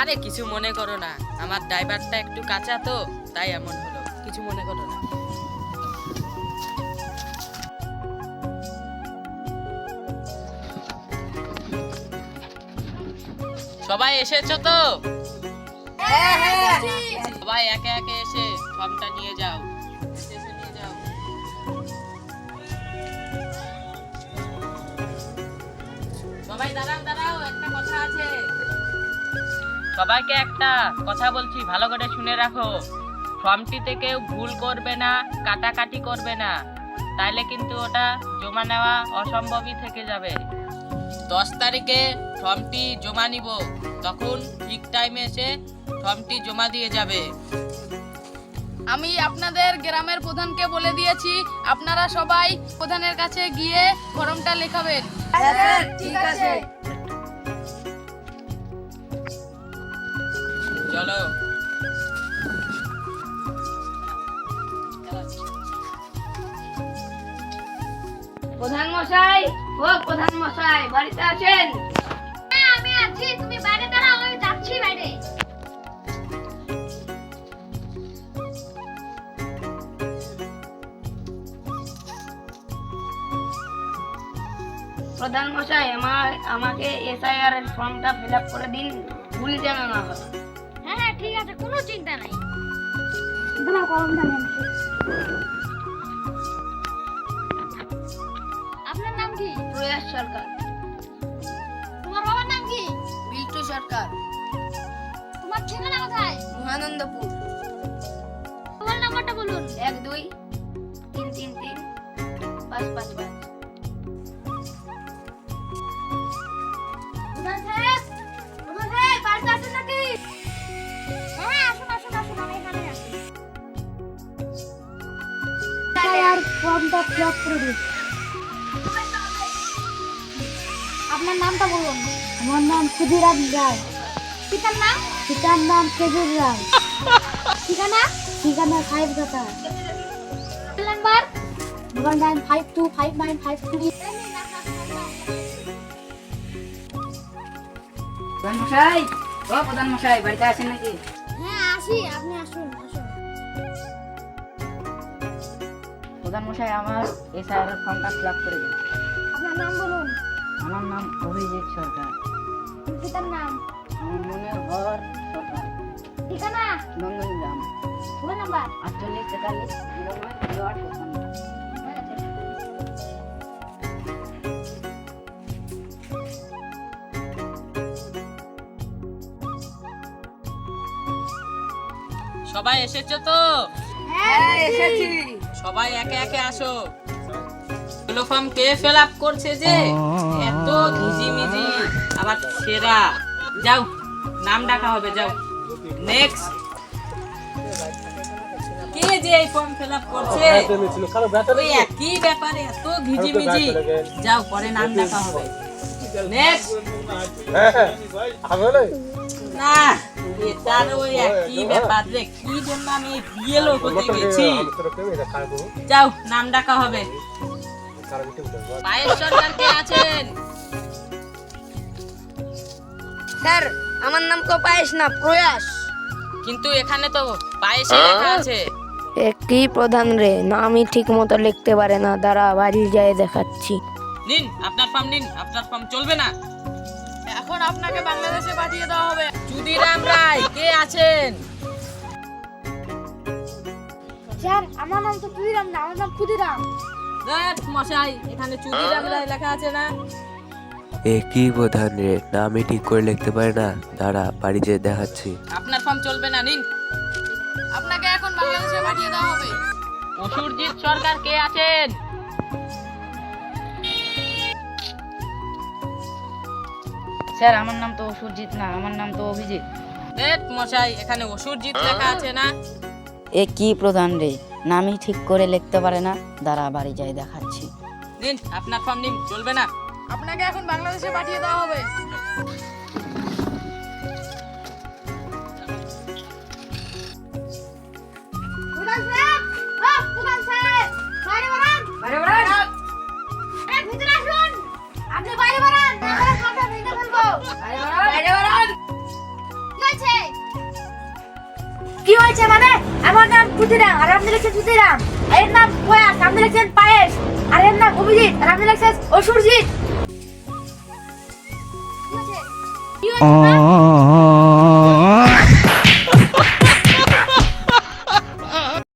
আরে কিছু মনে করো না। আমার ড্রাইভারটা একটু কাঁচা তো তাই এমন হলো। কিছু মনে করো না। সবাই এসেছ তো? সবাই একে একে এসে ফর্মটা নিয়ে যাও। সবাই দাঁড়াও দাঁড়াও একটা কথা আছে। সবাইকে একটা কথা বলছি ভালো করে শুনে রাখো। ফর্মটিতে কেউ ভুল করবে না কাটাকাটি করবে না। তাইলে কিন্তু ওটা জমা নেওয়া অসম্ভবই থেকে যাবে। দশ তারিখে ফর্মটি জমা নিব। তখন ঠিক টাইমে এসে ফর্মটি জমা দিয়ে যাবে। আমি আপনাদের গ্রামের প্রধানকে বলে দিয়েছি আপনারা সবাই প্রধানের কাছে গিয়ে ফর্মটা লেখাবেন। ঠিক আছে। চলো। প্রধান মশাই ও প্রধান মশাই বাড়িতে আছেন? হ্যাঁ আমি আছি তুমি বাইরে প্রধান মশাই আমার আমাকে এসআইআর এর ফর্মটা ফিল আপ করে দিন ভুল যেন না হয়। হ্যাঁ হ্যাঁ ঠিক আছে কোনো চিন্তা নাই। আপনার নাম কি? প্রয়াস সরকার। তোমার বাবার নাম কি? বিল্টু সরকার। তোমার ঠিকানা কোথায়? মহানন্দপুর। তোমার নাম্বারটা বলুন। এক দুই তিন তিন তিন পাঁচ পাঁচ পাঁচ। ফর্মটা ফিল আপ করে দিন আপনার নামটা বলুন। আমার নাম সুধীরাম রায়। পিতার নাম? পিতার নাম খেজুর রায়। ঠিকানা? ঠিকানা ফাইভ কথা number? Mobile nine five two five nine five three. প্রধান মশাই ও প্রধান মশাই বাড়িতে আছেন নাকি? হ্যাঁ আসি আপনি আসুন। আসুন প্রধান মশাই আমার এসআইআর ফর্মটা ফিল আপ করে দিন। আপনার নাম বলুন। আমার নাম অভিজিৎ সরকার। পিতার নাম? আমার মনে ঘর সরকার। ঠিকানা? Nandangram mobile number? আটচল্লিশ তেতাল্লিশ জিরো নয় জিরো আট সবাই এসেছ তো? হ্যাঁ এসেছি। সবাই একে একে আসো। এগুলো ফর্ম কে ফিল আপ করছে যে এত ঘিজিমিজি আবার সেরা। যাও নাম ডাকা হবে যাও। নেক্সট কে যে এই ফর্ম ফিল আপ করছে? ওই একই ব্যাপারে এত ঘিজিমিজি। যাও পরে নাম ডাকা হবে। নেক্সট না। এটার ব্যাপার রে কি জন্য আমি বিয়ে লোক হতে গেছি যাও নাম ডাকা হবে পায়েল সরকার কে আছেন স্যার আমার নাম তো পায়েস না প্রয়াস। কিন্তু এখানে তো পায়েসে লেখা আছে। একই প্রধান রে? না আমি ঠিক মতো লিখতে পারে না। দাঁড়া বাড়ি যায় দেখাচ্ছি। নিন আপনার ফর্ম নিন আপনার ফর্ম চলবে না। এখন আপনাকে বাংলাদেশে পাঠিয়ে দেওয়া হবে। চুদিরাম রায় কে আছেন? স্যার আমার নাম তো ক্ষুদিরাম না আমার নাম ক্ষুদিরাম মশাই এখানে চুদিরাম রায় লেখা আছে না? এ কি প্রধান রে না আমি ঠিক করে লিখতে পারি না। দাঁড়া বাড়ি যেয়ে দেখাচ্ছি। আপনার ফর্ম চলবে না নিন। আপনাকে এখন বাংলাদেশে পাঠিয়ে দেওয়া হবে। অসুরজিৎ সরকার কে আছেন? স্যার আমার নাম তো সুরজিৎ না আমার নাম তো অভিজিৎ। ধ্যাৎ মশাই এখানে অসুরজিৎ লেখা আছে না? এ কি প্রধান রে? না আমি ঠিক করে লিখতে পারে না। দাঁড়া বাড়ি যায় দেখাচ্ছি। নিন আপনার ফর্ম নিন চলবে না। আপনাকে এখন বাংলাদেশে পাঠিয়ে দেওয়া হবে। প্রধান ও প্রধান সাহেব বাইরে বাইরে কি হয়েছে মানে? আমার নাম পুতিরাম আর আপনি লিখছেন পুতিরাম এর নাম প্রয়াস, আপনি লিখছেন পায়েস। আর এর নাম অভিজিৎ, আর আপনি লিখছেন অসুরজিৎ। কি হয়েছে